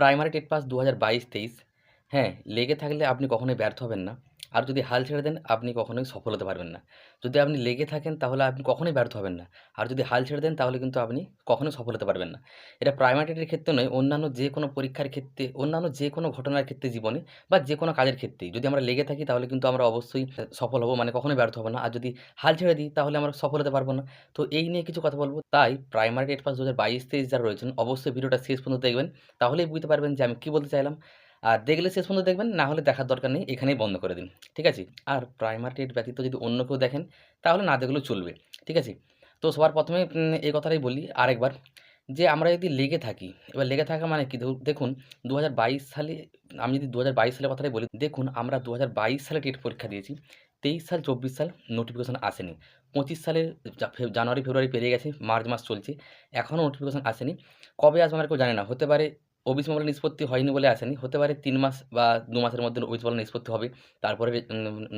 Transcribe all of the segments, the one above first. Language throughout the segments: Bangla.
প্রাইমারি টেট পাস দু হাজার বাইশ তেইশ হ্যাঁ লেগে থাকলে আপনি কখনোই ব্যর্থ হবেন না। আর যদি হাল ছেড়ে দেন, আপনি কখনোই সফল হতে পারবেন না। যদি আপনি লেগে থাকেন, তাহলে আপনি কখনোই ব্যর্থ হবেন না। আর যদি হাল ছেড়ে দেন, তাহলে কিন্তু আপনি কখনোই সফল হতে পারবেন না। এটা প্রাইমারি টেটের ক্ষেত্রে নয়, অন্যান্য যে কোনো পরীক্ষার ক্ষেত্রে, অন্যান্য যে কোনো ঘটনার ক্ষেত্রে জীবনে বা যে কোনো কাজের ক্ষেত্রেই যদি আমরা লেগে থাকি, তাহলে কিন্তু আমরা অবশ্যই সফল হব মানে কখনোই ব্যর্থ হব না। আর যদি হাল ছেড়ে দিই, তাহলে আমরা সফল হতে পারব না। তো এই নিয়ে কিছু কথা বলব। তাই প্রাইমারি টেট পাস দু হাজার বাইশ তেইশ যারা রয়েছেন, অবশ্যই ভিডিওটা শেষ পর্যন্ত দেখবেন। তাহলেই বুঝতে পারবেন যে আমি কী বলতে চাইলাম। আর দেখলে শেষ পর্যন্ত দেখবেন, না হলে দেখার দরকার নেই, এখানেই বন্ধ করে দিন, ঠিক আছে? আর প্রাইমারি টেট ব্যতীত যদি অন্য কেউ দেখেন, তাহলে না দেখলেও চলবে, ঠিক আছে? তো সবার প্রথমে এই কথাটাই বলি, আরেকবার, যে আমরা যদি লেগে থাকি, এবার লেগে থাকা মানে কি? দেখুন দু হাজার বাইশ সালে, আমি যদি দু হাজার বাইশ সালের কথাটাই বলি, দেখুন, আমরা দু হাজার বাইশ সালে টেট পরীক্ষা দিয়েছি, তেইশ সাল, চব্বিশ সাল নোটিফিকেশান আসেনি, পঁচিশ সালের জানুয়ারি, ফেব্রুয়ারি পেরিয়ে গেছে, মার্চ মাস চলছে, এখনও নোটিফিকেশান আসেনি, কবে আসবে আমরা কেউ জানি না, হতে পারে মডেল নিষ্পত্তি হয়নি বলে আসেনি। হতে পারে তিন মাস বা দু মাসের মধ্যে মডেল নিষ্পত্তি হবে। তারপরে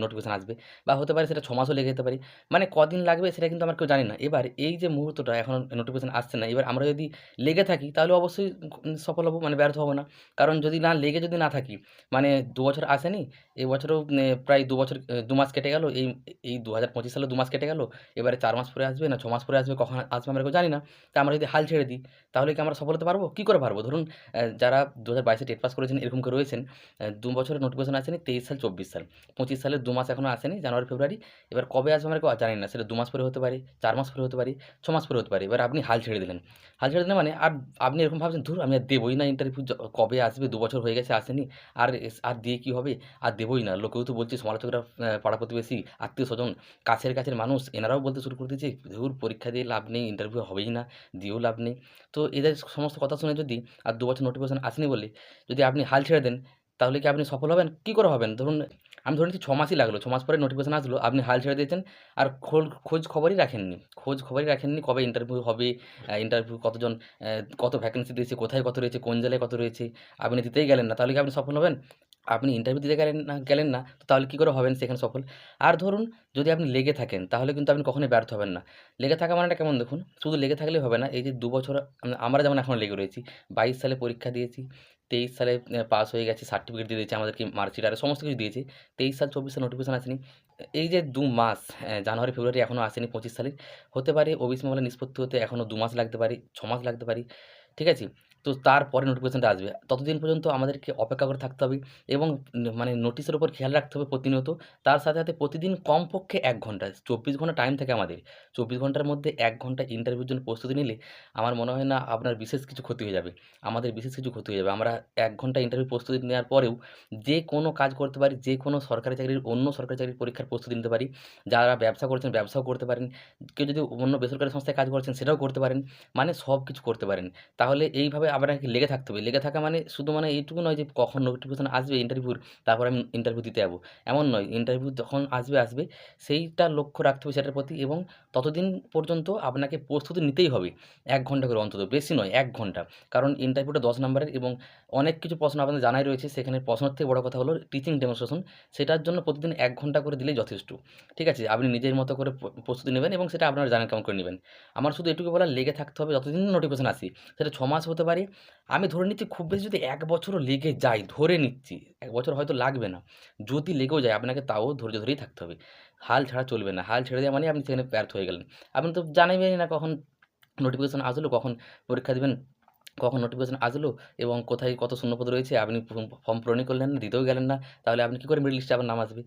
নোটিফিকেশান আসবে। বা হতে পারে সেটা ছ মাসও লেগে যেতে পারে। মানে কদিন লাগবে সেটা কিন্তু আমরা কেউ জানি না। এবার এই যে মুহূর্তটা এখন নোটিফিকেশান আসছে না। এবার আমরা যদি লেগে থাকি তাহলে অবশ্যই সফল হব মানে ব্যর্থ হব না। কারণ যদি না লেগে যদি না থাকি মানে দু বছর আসেনি এই বছরও প্রায় দু বছর দু মাস কেটে গেল। এই এই দু হাজার পঁচিশ সালে দু মাস কেটে গেল। এবারে চার মাস পরে আসবে না, ছ মাস পরে আসবে, কখন আসবে আমরা কেউ জানি না। তা আমরা যদি হাল ছেড়ে দিই, তাহলে কি আমরা সফল হতে পারব? কী করে পারব? ধরুন যারা দু হাজার বাইশে টেট পাস করেছেন, এরকম করে রয়েছেন দু বছরের নোটিফিকেশন আসেনি, তেইশ সাল, চব্বিশ সাল। পঁচিশ সালের দু মাস এখনও আসেনি, জানুয়ারি, ফেব্রুয়ারি। এবার কবে আসবে আমরা কেউ জানি না, সেটা দু মাস পরে হতে পারে, চার মাস পরে হতে পারে, ছ মাস পরে হতে পারে। এবার আপনি হাল ছেড়ে দিলেন। হাল ছেড়ে দিলেন মানে আর আপনি এরকম ভাবছেন, ধুর আমি আর দেবই না ইন্টারভিউ কবে আসবে, দু বছর হয়ে গেছে, আসেনি, আর আর দিয়ে কী হবে, আর দেবই না। লোকেও তো বলছে, সমালোচকরা পাড়া প্রতিবেশী, আত্মীয় স্বজন, কাছের কাছের মানুষ, এনারাও বলতে শুরু করে দিয়েছে, ধুর পরীক্ষা দিয়ে লাভ নেই ইন্টারভিউ হবেই না, দিয়েও লাভ নেই। তো এদের সমস্ত কথা শুনে যদি আর দু বছর নোটিফিকেশন আসেনি বলে যদি আপনি হাল ছেড়ে দেন, তাহলে কি আপনি সফল হবেন? কী করে হবেন? ধরুন, আমি ধরে নিচ্ছি ছ মাসই লাগল, ছ মাস পরে নোটিফিকেশন আসলো, আপনি হাল ছেড়ে দিয়েছেন, আর খোঁজ খবরই রাখেননি। খোঁজ খবরই রাখেননি কবে ইন্টারভিউ হবে ইন্টারভিউ কতজন কত ভ্যাকেন্সি দিয়েছে, কোথায় কত রয়েছে, কোন জেলায় কত রয়েছে, আপনি দিতেই গেলেন না, তাহলে কি আপনি সফল হবেন? আপনি ইন্টারভিউ দিতে গেলেন না গেলেন না, তো তাহলে কী করে হবেন সেখানে সফল? আর ধরুন, যদি আপনি লেগে থাকেন, তাহলে কিন্তু আপনি কখনোই ব্যর্থ হবেন না। লেগে থাকা মানেটা কেমন দেখুন? শুধু লেগে থাকলেই হবে না, এই যে দু বছর আমরা যেমন এখন লেগে রয়েছি, বাইশ সালে পরীক্ষা দিয়েছি, তেইশ সালে পাস হয়ে গেছে সার্টিফিকেট দিয়ে দিয়েছে আমাদেরকে মার্কশিট আর সমস্ত কিছু দিয়েছে, তেইশ সাল, চব্বিশ সাল নোটিফিকেশন আসেনি। এই যে দু মাস জানুয়ারি, ফেব্রুয়ারি এখনও আসেনি পঁচিশ সালে হতে পারে ওবিসি মহলে নিষ্পত্তি হতে এখনও দু মাস লাগতে পারে, ছ মাস লাগতে পারে, ঠিক আছে? তো তারপরে নোটিফিকেশানটা আসবে। ততদিন পর্যন্ত আমাদেরকে অপেক্ষা করে থাকতে হবে এবং মানে নোটিশের উপর খেয়াল রাখতে হবে প্রতিনিয়ত। তার সাথে সাথে প্রতিদিন কমপক্ষে এক ঘণ্টা, চব্বিশ ঘণ্টা টাইম থাকে আমাদের। চব্বিশ ঘণ্টার মধ্যে এক ঘণ্টা ইন্টারভিউর জন্য প্রস্তুতি নিলে আমার মনে হয় না আপনার বিশেষ কিছু ক্ষতি হয়ে যাবে। আমাদের বিশেষ কিছু ক্ষতি হয়ে যাবে। আমরা এক ঘণ্টা ইন্টারভিউ প্রস্তুতি নেওয়ার পরেও যে কোনো কাজ করতে পারি, যে কোনো সরকারি চাকরির অন্য সরকারি চাকরির পরীক্ষার প্রস্তুতি নিতে পারি। যারা ব্যবসা করছেন ব্যবসাও করতে পারেন। কেউ যদি অন্য বেসরকারি সংস্থায় কাজ করছেন সেটাও করতে পারেন। মানে সব কিছু করতে পারেন। তাহলে এইভাবে আপনাকে লেগে থাকতে হবে। লেগে থাকা মানে শুধু মানে এইটুকু নয় যে কখন নোটিফিকেশন আসবে ইন্টারভিউর তারপর আমি ইন্টারভিউ দিতে যাব। এমন নয় ইন্টারভিউ যখন আসবে আসবে, সেইটা লক্ষ্য রাখতে হবে সেটার প্রতি এবং ততদিন পর্যন্ত আপনাকে প্রস্তুতি নিতেই হবে। এক ঘণ্টা করে অন্তত, বেশি নয়, এক ঘণ্টা। কারণ ইন্টারভিউটা দশ নম্বরের এবং অনেক কিছু প্রশ্ন আপনাদের জানাই রয়েছে। সেখানে প্রশ্নের থেকে বড় কথা হলো টিচিং ডেমনস্ট্রেশন সেটার জন্য প্রতিদিন এক ঘণ্টা করে দিলেই যথেষ্ট। ঠিক আছে? আপনি নিজের মতো করে প্রস্তুতি নেবেন এবং সেটা আপনারা জানেন কেমন করে নেবেন। আমার শুধু এটুকু বলার, লেগে থাকতে হবে যতদিন নোটিফিকেশন আসি। সেটা ছ মাস হতে পারে আমি ধরে নিচ্ছি খুব বেশি যদি এক বছরও লেগে যায়, ধরে নিচ্ছি, এক বছর হয়তো লাগবে না। যদি লেগেও যায়, আপনাকে তাও ধৈর্য ধরেই থাকতে হবে। হাল ছাড়া চলবে না। হাল ছেড়ে দেওয়া মানে আপনি সেখানে ব্যর্থ হয়ে গেলেন। আপনি তো জানাবেনই না কখন নোটিফিকেশান আসলো, কখন পরীক্ষা দিবেন। কখন নোটিফিকেশন আসলো এবং কোথায় কত শূন্যপদ রয়েছে, আপনি ফর্ম পূরণই করলেন না দিতেও গেলেন না, তাহলে আপনি কী করে মিডল লিস্টে আপনার নাম আসবে?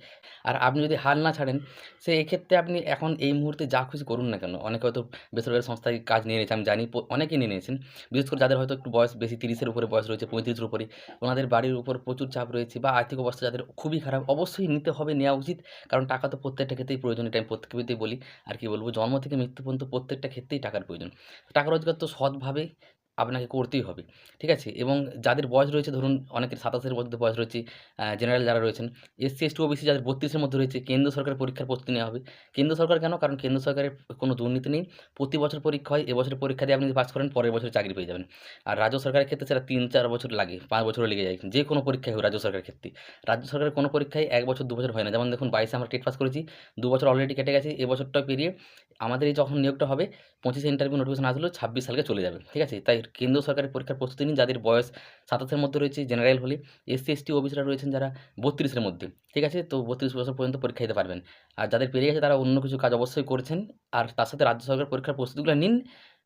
আর আপনি যদি হাল না ছাড়েন সে এক্ষেত্রে আপনি এখন এই মুহূর্তে যা খুশি করুন না কেন? অনেকে হয়তো বেসরকারি সংস্থায় কাজ নিয়ে নিয়েছে, আমি জানি অনেকেই নিয়ে নিয়েছেন। বিশেষ করে যাদের হয়তো একটু বয়স বেশি, তিরিশের উপরে বয়স রয়েছে, পঁয়ত্রিশের উপরে, ওনাদের বাড়ির উপর প্রচুর চাপ রয়েছে বা আর্থিক অবস্থা যাদের খুবই খারাপ, অবশ্যই নিতে হবে, নেওয়া উচিত। কারণ টাকা তো প্রত্যেকটা ক্ষেত্রেই প্রয়োজন, এটা আমি প্রত্যেক বলি। আর কি বলব, জন্ম থেকে মৃত্যু পর্যন্ত প্রত্যেকটা ক্ষেত্রেই টাকার প্রয়োজন। টাকা রোজগার তো সৎভাবে আপনাকে করতেই হবে, ঠিক আছে? এবং যাদের বয়স রয়েছে, ধরুন অনেকের সাতাশের মধ্যে বয়স রয়েছে জেনারেল যারা রয়েছেন এসসি এসটি ওবিসি যাদের বত্রিশের মধ্যে রয়েছে কেন্দ্র সরকারের পরীক্ষার প্রস্তুতি নেওয়া হবে। কেন্দ্র সরকার কেন? কারণ কেন্দ্র সরকারের কোনো দুর্নীতি নেই। প্রতি বছর পরীক্ষা হয় এবছর পরীক্ষা দিয়ে আপনি যদি পাস করেন, পরের বছর চাকরি পেয়ে যাবেন। আর রাজ্য সরকারের ক্ষেত্রে সেটা তিন, চার বছর লাগে, পাঁচ বছরও লেগে যায়। যে কোনো পরীক্ষায় হোক রাজ্য সরকারের ক্ষেত্রে। রাজ্য সরকারের কোনো পরীক্ষায় এক বছর, দু বছর হয় না। যেমন দেখুন, বাইশে আমরা টেট পাস করেছি, দু বছর অলরেডি কেটে গেছে এবছরটা পেরিয়ে আমাদের এই যখন নিয়োগটা হবে, পঁচিশে ইন্টারভিউ নোটিফিকেশন আসলো ছাব্বিশ সালকে চলে যাবে, ঠিক আছে? তাই কেন্দ্র সরকারের পরীক্ষার প্রস্তুতি নিন, যাদের বয়স সাতাশের মধ্যে রয়েছে জেনারেল হলে এসসি এসটি ওবিসিরা রয়েছেন যারা বত্রিশের মধ্যে, ঠিক আছে? তো বত্রিশ বছর পর্যন্ত পরীক্ষা দিতে পারবেন। আর যাদের পেরিয়ে গেছে, তারা অন্য কিছু কাজ অবশ্যই করছেন, আর তার সাথে রাজ্য সরকারের পরীক্ষার প্রস্তুতিগুলো নিন,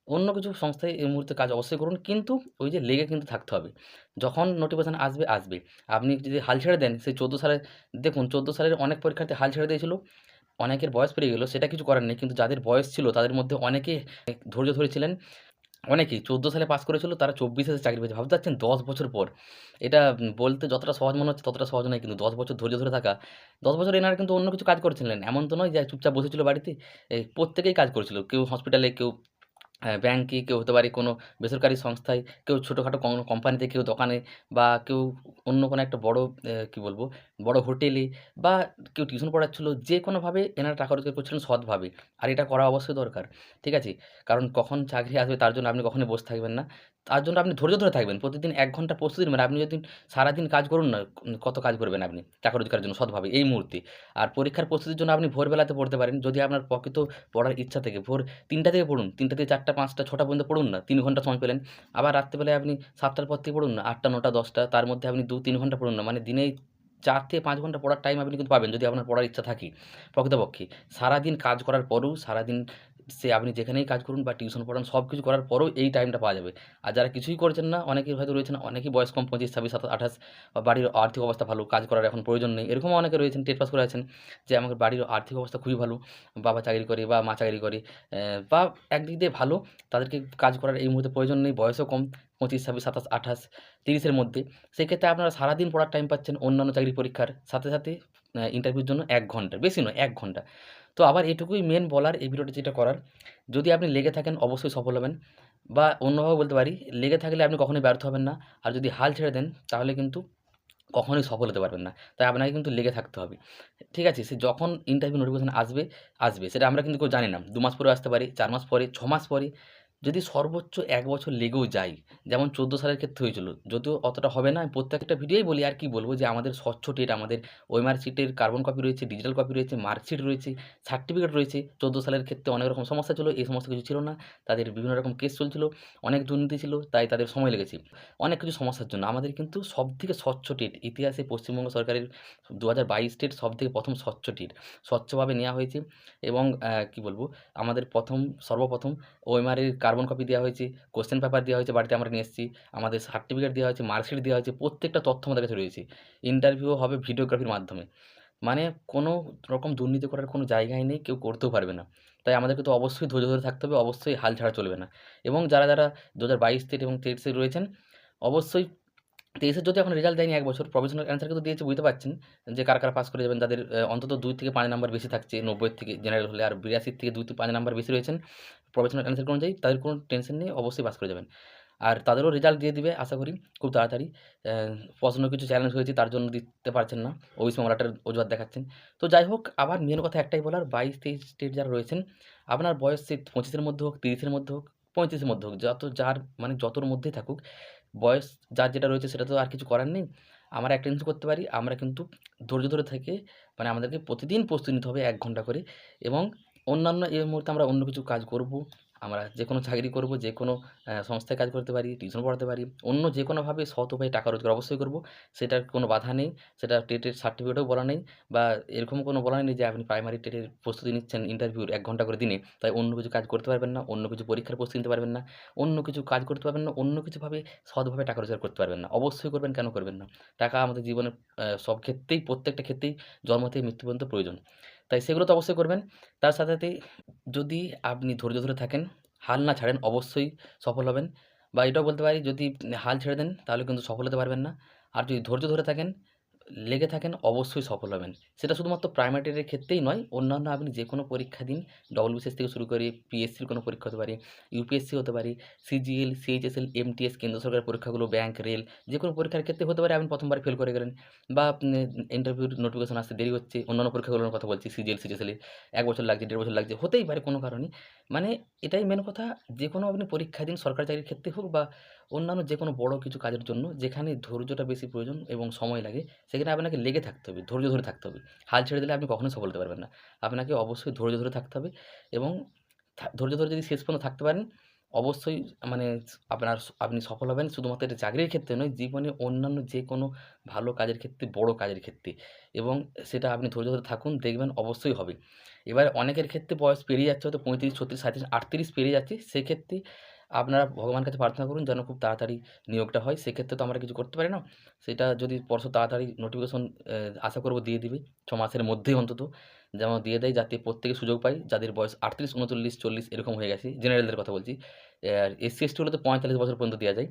অন্য কিছু সংস্থায় এই মুহূর্তে কাজ অবশ্যই করুন, কিন্তু ওই যে লেগে কিন্তু থাকতে হবে। যখন নোটিফিকেশান আসবে আসবে। আপনি যদি হাল ছেড়ে দেন, সেই চোদ্দ সালে, দেখুন, চোদ্দ সালের অনেক পরীক্ষার্থী হাল ছেড়ে দিয়েছিল অনেকের বয়স পেরিয়ে গেলো, সেটা কিছু করার নেই। কিন্তু যাদের বয়স ছিল, তাদের মধ্যে অনেকে ধৈর্য ধরেছিলেন। অনেকেই চোদ্দ সালে পাস করেছিল, তারা চব্বিশে চাকরি পেয়েছে। ভাবতে পারছেন, দশ বছর পর। এটা বলতে যতটা সহজ মনে হচ্ছে, ততটা সহজ নয়। কিন্তু দশ বছর ধৈর্য ধরে থাকা, দশ বছর এনারা কিন্তু অন্য কিছু কাজ করেছিলেন। এমন তো নয় যে চুপচাপ বসেছিল বাড়িতে। প্রত্যেকেই কাজ করেছিল। কেউ হসপিটালে কেউ ব্যাংকে কেউ হতে পারে কোনো বেসরকারি সংস্থায়, কেউ ছোটোখাটো কোম্পানিতে কেউ দোকানে বা কেউ অন্য কোনো একটা বড় কী বলব বড় হোটেলে বা কেউ টিউশন পড়াচ্ছিলো, যে কোনোভাবে এনারা টাকা রোজগার করছিলেন সৎভাবে। আর এটা করা অবশ্যই দরকার, ঠিক আছে? কারণ কখন চাকরি আসবে তার জন্য আপনি কখনই বসে থাকবেন না। তার জন্য আপনি ধৈর্য ধরে থাকবেন, প্রতিদিন এক ঘণ্টা প্রস্তুতি নেবেন। আপনি যদি সারাদিন কাজ করুন না, কত কাজ করবেন আপনি টাকা রোজগারের জন্য সৎভাবে, এই মুহূর্তে। আর পরীক্ষার প্রস্তুতির জন্য আপনি ভোরবেলাতে পড়তে পারেন। যদি আপনার প্রকৃত পড়ার ইচ্ছা থেকে, ভোর তিনটা থেকে পড়ুন, তিনটা থেকে চারটা, পাঁচটা, ছটা পর্যন্ত পড়ুন না, তিন ঘণ্টা সময় পেলেন। আবার রাত্রেবেলায় আপনি সাতটার পর থেকে পড়ুন না, আটটা, নটা, দশটা, তার মধ্যে আপনি দু, তিন ঘণ্টা পড়ুন না মানে দিনে চার থেকে পাঁচ ঘণ্টা পড়ার টাইম আপনি কিন্তু পাবেন যদি আপনার পড়ার ইচ্ছা থাকে, প্রকৃতপক্ষে। সারাদিন কাজ করার পরেও, সারাদিন সে আপনি যেখানেই কাজ করুন বা টিউশন পড়ান সব কিছু করার পরেও এই টাইমটা পাওয়া যাবে। আর যারা কিছুই করছেন না অনেকেই হয়তো রয়েছেন, অনেকেই বয়স কম, পঁচিশ, ছাব্বিশ, সাতাশ, আঠাশ, বা বাড়ির আর্থিক অবস্থা ভালো, কাজ করার এখন প্রয়োজন নেই। এরকমও অনেকে রয়েছেন, টেট পাস করে আছেন, যে আমাদের বাড়ির আর্থিক অবস্থা খুবই ভালো, বাবা চাকরি করে বা মা চাকরি করে বা একদিক দিয়ে ভালো, তাদেরকে কাজ করার এই মুহূর্তে প্রয়োজন নেই, বয়সও কম পঁচিশ, ছাব্বিশ, সাতাশ, আঠাশ, তিরিশের মধ্যে। সেক্ষেত্রে আপনারা সারাদিন পড়ার টাইম পাচ্ছেন অন্যান্য চাকরি পরীক্ষার সাথে সাথে ইন্টারভিউর জন্য এক ঘণ্টা, বেশি নয়, এক ঘণ্টা। তো আবার এটুকুই মেন বলার এই ভিডিওটা যেটা করার, যদি আপনি লেগে থাকেন অবশ্যই সফল হবেন বা অন্যভাবে বলতে পারি, লেগে থাকলে আপনি কখনোই ব্যর্থ হবেন না। আর যদি হাল ছেড়ে দেন, তাহলে কিন্তু কখনোই সফল হতে পারবেন না। তাই আপনাকে কিন্তু লেগে থাকতে হবে। ঠিক আছে, সে যখন ইন্টারভিউ নোটিফিকেশন আসবে আসবে। সেটা আমরা কিন্তু কেউ জানি না। দু মাস পরে আসতে পারে, চার মাস পরে, ছ মাস পরে যদি সর্বোচ্চ এক বছর লেগেও যায়, যেমন চোদ্দ সালের ক্ষেত্রে হয়েছিল, যদিও অতটা হবে না, আমি প্রত্যেকটা ভিডিওই বলি আর কি বলব যে আমাদের স্বচ্ছ টেট আমাদের ওই মার্কশিটের কার্বন কপি রয়েছে ডিজিটাল কপি রয়েছে মার্কশিট রয়েছে সার্টিফিকেট রয়েছে। চোদ্দ সালের ক্ষেত্রে অনেক রকম সমস্যা ছিল, এই সমস্ত কিছু ছিল না। তাদের বিভিন্ন রকম কেস চলছিল, অনেক দুর্নীতি ছিল, তাই তাদের সময় লেগেছে। অনেক কিছু সমস্যার জন্য আমাদের কিন্তু সব থেকে স্বচ্ছ টেট ইতিহাসে পশ্চিমবঙ্গ সরকারের দু হাজার বাইশ টেট সব থেকে প্রথম স্বচ্ছ টেট স্বচ্ছভাবে নেওয়া হয়েছে এবং কি বলব, আমাদের প্রথম, সর্বপ্রথম ওএমআরের কার্বন কপি দেওয়া হয়েছে কোশ্চেন পেপার দেওয়া হয়েছে, বাড়িতে আমরা নিয়ে এসেছি, আমাদের সার্টিফিকেট দেওয়া হয়েছে মার্কশিট দেওয়া হয়েছে, প্রত্যেকটা তথ্য আমাদের কাছে রয়েছে। ইন্টারভিউ হবে ভিডিওগ্রাফির মাধ্যমে। মানে কোনো রকম দুর্নীতি করার কোনো জায়গায় নেই, কেউ করতেও পারবে না। তাই আমাদেরকে তো অবশ্যই ধৈর্য ধরে থাকতে হবে, অবশ্যই হাল ছাড়া চলবে না। এবং যারা যারা দু হাজার বাইশ এবং তেইশে রয়েছেন, অবশ্যই তেইশের যদি এখন রেজাল্ট দেয়নি এক বছর প্রফেশনাল অ্যান্সার কিন্তু দিয়েছে বুঝতে পারছেন যে কার কারা পাস করে যাবেন আহ, অন্তত দুই থেকে পাঁচ নাম্বার বেশি থাকছে নব্বই থেকে জেনারেল হলে আর বিরাশির থেকে দুই থেকে পাঁচ নাম্বার বেশি রয়েছেন প্রফেশনাল অ্যান্সার অনুযায়ী তাদের কোনো টেনশন নেই অবশ্যই পাস করে যাবেন। আর তাদেরও রেজাল্ট দিয়ে দিবে আশা করি খুব তাড়াতাড়ি প্রশ্ন কিছু চ্যালেঞ্জ হয়েছে তার জন্য দিতে পারছেন না ওই মামলাটার অজুহাত দেখাচ্ছেন। তো যাই হোক আবার মেন কথা একটাই বলার বাইশ তেইশ স্টেট যারা রয়েছেন আপনার বয়স সে পঁচিশের মধ্যে হোক তিরিশের মধ্যে হোক পঁয়ত্রিশের মধ্যে হোক যত যার মানে যতর মধ্যেই থাকুক বয়স যার যেটা রয়েছে সেটা তো আর কিছু করার নেই। আমরা একটা জিনিস করতে পারি, আমরা কিন্তু ধৈর্য ধরে থেকে মানে আমাদেরকে প্রতিদিন প্রস্তুতি নিতে হবে এক ঘণ্টা করে এবং অন্যান্য এই মুহূর্তে আমরা অন্য কিছু কাজ করব। আমরা যে কোনো চাকরি করব যে কোনো সংস্থায় কাজ করতে পারি টিউশন পড়াতে পারি, অন্য যে কোনোভাবে সৎ উপায়ে টাকা রোজগার অবশ্যই করব। সেটার কোনো বাধা নেই, সেটা টেটের সার্টিফিকেটও বলা নেই বা এরকম কোনো বলা নেই যে আপনি প্রাইমারি টেটের প্রস্তুতি নিচ্ছেন ইন্টারভিউর এক ঘণ্টা করে দিনে, তাই অন্য কিছু কাজ করতে পারবেন না, অন্য কিছু পরীক্ষার প্রস্তুতি নিতে পারবেন না, অন্য কিছু কাজ করতে পারবেন না, অন্য কিছুভাবে সৎভাবে টাকা রোজগার করতে পারবেন না। অবশ্যই করবেন, কেন করবেন না? টাকা আমাদের জীবনের সব ক্ষেত্রেই, প্রত্যেকটা ক্ষেত্রেই জন্ম থেকে মৃত্যু পর্যন্ত প্রয়োজন। তাই সেগুলো তো অবশ্যই করবেন। তার সাথে সাথে যদি আপনি ধৈর্য ধরে থাকেন, হাল না ছাড়েন অবশ্যই সফল হবেন। বা এটাও বলতে পারি, যদি হাল ছেড়ে দেন তাহলে কিন্তু সফল হতে পারবেন না। আর যদি ধৈর্য ধরে থাকেন লেগে থাকেন অবশ্যই সফল হবেন। সেটা শুধুমাত্র প্রাইমারি টেটের ক্ষেত্রেই নয়, অন্যান্য আপনি যে কোনো পরীক্ষা দিন ডবল বিসিএস থেকে শুরু করে পিএসসির কোনো পরীক্ষা হতে পারে ইউপিএসসি হতে পারে সিজিএল সিএইচএসএল এমটিএস কেন্দ্র সরকারের পরীক্ষাগুলো ব্যাংক রেল যে কোনো পরীক্ষার ক্ষেত্রে হতে পারে, আপনি প্রথমবার ফেল করে গেলেন বা ইন্টারভিউর নোটিফিকেশন আসতে দেরি হচ্ছে, অন্যান্য পরীক্ষাগুলোর কথা বলছি সিজিএল সিজিএসএল এক বছর লাগছে, দেড় বছর লাগছে, হতেই পারে কোনো কারণে। মানে এটাই মেন কথা যে কোনো আপনি পরীক্ষা দিন সরকারি চাকরির ক্ষেত্রে হোক বা অন্যান্য যে কোনো বড় কিছু কাজের জন্য যেখানে ধৈর্যটা বেশি প্রয়োজন এবং সময় লাগে সেখানে আপনাকে লেগে থাকতে হবে, ধৈর্য ধরে থাকতে হবে। হাল ছেড়ে দিলে আপনি কখনোই সফল হতে পারবেন না। আপনাকে অবশ্যই ধৈর্য ধরে থাকতে হবে এবং ধৈর্য ধরে যদি শেষ পর্যন্ত থাকতে পারেন অবশ্যই মানে আপনার আপনি সফল হবেন শুধুমাত্র এটা চাকরির ক্ষেত্রে নয়, জীবনে অন্যান্য যে কোনো ভালো কাজের ক্ষেত্রে, বড় কাজের ক্ষেত্রে এবং সেটা আপনি ধৈর্য ধরে থাকুন, দেখবেন অবশ্যই হবে। এবার অনেকের ক্ষেত্রে বয়স পেরিয়ে যাচ্ছে হয়তো 35, 36, 37, 38 পেরিয়ে যাচ্ছে। সেক্ষেত্রে আপনারা ভগবানের কাছে প্রার্থনা করুন যেন খুব তাড়াতাড়ি নিয়োগটা হয়। সেক্ষেত্রে তো আমরা কিছু করতে পারি না। সেটা যদি পরশু তাড়াতাড়ি নোটিফিকেশন আশা করব দিয়ে দিবে ছ মাসের মধ্যেই অন্তত। যেন দিয়ে দেয় যাতে প্রত্যেকে সুযোগ পায়। যাদের বয়স ৩৮, ৩৯, ৪০ এরকম হয়ে গেছে। জেনারেলদের কথা বলছি। আর এসসি, এসটি হলে তো ৪৫ বছর পর্যন্ত দেওয়া যায়।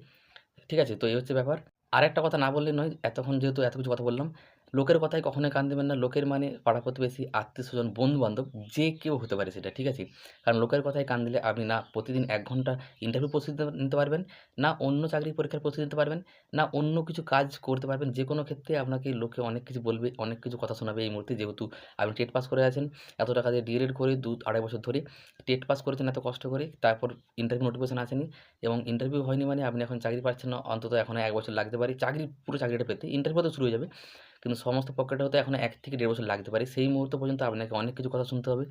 ঠিক আছে? তো এই হচ্ছে ব্যাপার। আর একটা কথা না বললে নয়। এতক্ষণ যেহেতু এত কিছু কথা বললাম। লোকের কথায় কখনোই কান দেবেন না। লোকের মানে পাড়া প্রতিবেশী, আত্মীয়স্বজন, বন্ধু-বান্ধব যে কেউ হতে পারে সেটা। ঠিক আছে? কারণ লোকের কথায় কান দিলে আপনি না প্রতিদিন এক ঘণ্টা ইন্টারভিউ প্রস্তুতি নিতে পারবেন, না অন্য চাকরির পরীক্ষার প্রস্তুতি নিতে পারবেন, না অন্য কিছু কাজ করতে পারবেন। যে কোনো ক্ষেত্রে আপনাকে লোকে অনেক কিছু বলবে, অনেক কিছু কথা শোনাবে এই মুহূর্তে যেহেতু আপনি টেট পাস করে আছেন। এত টাকা দিয়ে ডিএলএড করে ২ ২.৫ বছর ধরে টেট পাস করেছেন এত কষ্ট করে। তারপর ইন্টারভিউ নোটিফিকেশন আসেনি এবং ইন্টারভিউ হয়নি মানে আপনি এখন চাকরি পাচ্ছেন না। অন্তত এখন এক বছর লাগতে পারে। চাকরি পুরো চাকরিটা পেতে। ইন্টারভিউ তো শুরু হয়ে যাবে। কিন্তু সমস্ত প্রক্রিয়াটা হতে এখন এক থেকে দেড় বছর লাগতে পারে। সেই মুহূর্ত পর্যন্ত আপনাকে অনেক কিছু কথা শুনতে হবে।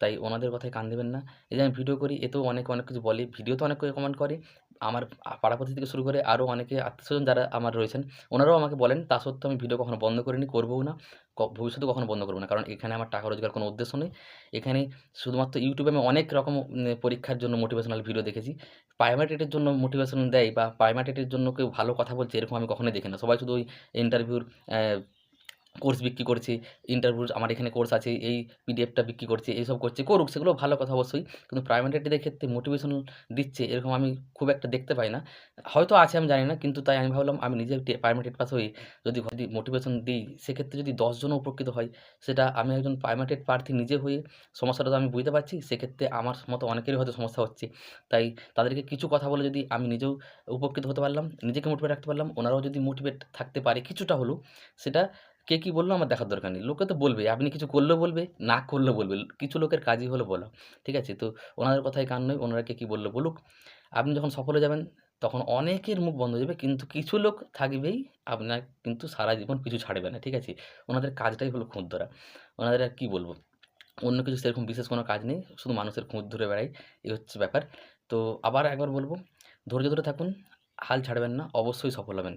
তাই ওনাদের কথায় কান দেবেন না। এই যে আমি ভিডিও করি এতেও অনেকে অনেক কিছু বলে। ভিডিও তো অনেক কমেন্ট করে। আমার পাড়াপতি থেকে শুরু করে আরও অনেকে আত্মীয়স্বজন যারা আমার রয়েছেন, ওনারাও আমাকে বলেন। তা সত্ত্বেও আমি ভিডিও কখনো বন্ধ করিনি, করবও না। ক ভবিষ্যতেও কখনো বন্ধ করব না। কারণ এখানে আমার টাকা রোজগার কোনো উদ্দেশ্য নেই। এখানে শুধুমাত্র ইউটিউবে আমি অনেক রকম পরীক্ষার জন্য মোটিভেশনাল ভিডিও দেখেছি। প্রাইমারিটেটের জন্য মোটিভেশন দেয় বা প্রাইমারি টেটের জন্য কেউ ভালো কথা বলছে এরকম আমি কখনোই দেখি না। সবাই শুধু ওই ইন্টারভিউর কোর্স বিক্রি করছে। ইন্টারভিউর আমার এখানে কোর্স আছে। এই পিডিএফটা বিক্রি করছে। এইসব করছে। করুক সেগুলো ভালো কথা অবশ্যই। কিন্তু প্রাইমারি টেটের ক্ষেত্রে মোটিভেশন দিচ্ছে এরকম আমি খুব একটা দেখতে পাই না। হয়তো আছে আমি জানি না। কিন্তু তাই আমি ভাবলাম আমি নিজে টে প্রাইমারি টেট পাস হয়ে যদি যদি মোটিভেশন দিই সেক্ষেত্রে যদি ১০ জনও উপকৃত হয় সেটা আমি একজন প্রাইমারি টেট প্রার্থী নিজে হয়ে সমস্যাটা তো আমি বুঝতে পারছি। সেক্ষেত্রে আমার মতো অনেকেরই হয়তো সমস্যা হচ্ছে। তাই তাদেরকে কিছু কথা বলে যদি আমি নিজেও উপকৃত হতে পারলাম, নিজেকে মোটিভেট রাখতে পারলাম, ওনারাও যদি মোটিভেট থাকতে পারে কিছুটা হলেও সেটা কে কি বলল আমার দেখার দরকার নেই। লোকে তো বলবে। আপনি কিছু করলেও বলবে, না করলেও বলবে। কিছু লোকের কাজই হলো বলা। ঠিক আছে? তো ওনাদের কথাই কান নয়। ওনারা কে কী বলল বলুক। আপনি যখন সফল যাবেন তখন অনেকের মুখ বন্ধ হয়ে যাবে। কিন্তু কিছু লোক থাকবেই আপনার কিন্তু সারা জীবন পিছু ছাড়বে না। ঠিক আছে? ওনাদের কাজটাই হলো খুঁত ধরা। ওনাদের আর কি বলব? অন্য কিছু সেরকম বিশেষ কোনো কাজ নেই। শুধু মানুষের খুঁত ধরে বেড়ায়। এই হচ্ছে ব্যাপার। তো আবার একবার বলব, ধৈর্য ধরে থাকুন। হাল ছাড়বেন না। অবশ্যই সফল হবেন।